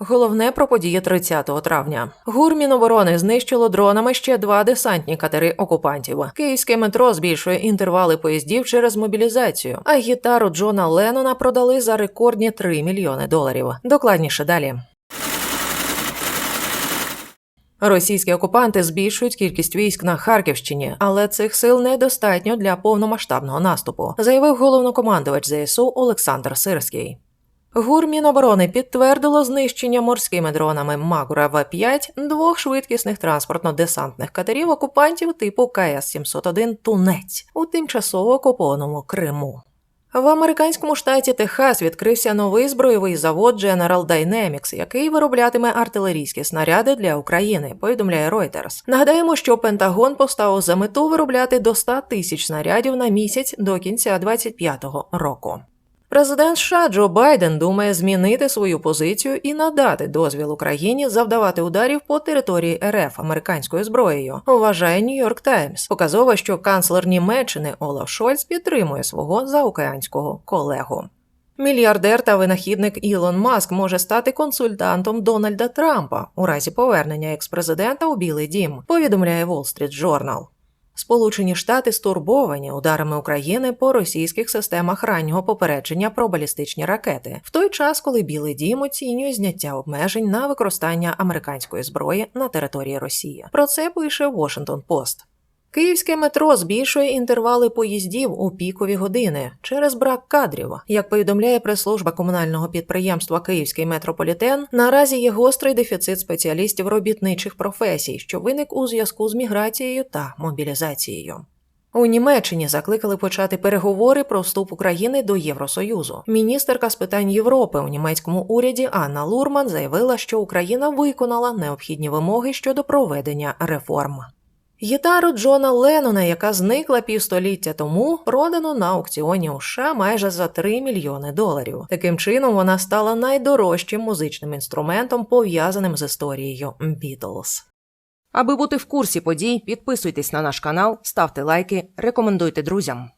Головне про події 30 травня. ГУР Міноборони знищило дронами ще два десантні катери окупантів. Київське метро збільшує інтервали поїздів через мобілізацію, а гітару Джона Леннона продали за рекордні 3 мільйони доларів. Докладніше далі. Російські окупанти збільшують кількість військ на Харківщині, але цих сил недостатньо для повномасштабного наступу, заявив головнокомандувач ЗСУ Олександр Сирський. ГУР Міноборони підтвердило знищення морськими дронами Магура В-5 двох швидкісних транспортно-десантних катерів окупантів типу КС-701 Тунець у тимчасово окупованому Криму. В американському штаті Техас відкрився новий збройовий завод General Dynamics, який вироблятиме артилерійські снаряди для України. Повідомляє Reuters. Нагадаємо, що Пентагон поставив за мету виробляти до 100 тисяч снарядів на місяць до кінця 2025 року. Президент США Джо Байден думає змінити свою позицію і надати дозвіл Україні завдавати ударів по території РФ американською зброєю. Вважає Нью-Йорк Таймс. Показово, що канцлер Німеччини Олаф Шольц підтримує свого заокеанського колегу. Мільярдер та винахідник Ілон Маск може стати консультантом Дональда Трампа у разі повернення експрезидента у Білий Дім. Повідомляє Wall Street Journal. Сполучені Штати стурбовані ударами України по російських системах раннього попередження про балістичні ракети, в той час, коли Білий Дім оцінює зняття обмежень на використання американської зброї на території Росії. Про це пише Washington Post. Київське метро збільшує інтервали поїздів у пікові години через брак кадрів. Як повідомляє прес-служба комунального підприємства Київський метрополітен, наразі є гострий дефіцит спеціалістів робітничих професій, що виник у зв'язку з міграцією та мобілізацією. У Німеччині закликали почати переговори про вступ України до Євросоюзу. Міністерка з питань Європи у німецькому уряді Анна Лурман заявила, що Україна виконала необхідні вимоги щодо проведення реформ. Гітару Джона Леннона, яка зникла півстоліття тому, продано на аукціоні у США майже за 3 мільйони доларів. Таким чином вона стала найдорожчим музичним інструментом, пов'язаним з історією Бітлз. Аби бути в курсі подій, підписуйтесь на наш канал, ставте лайки, рекомендуйте друзям.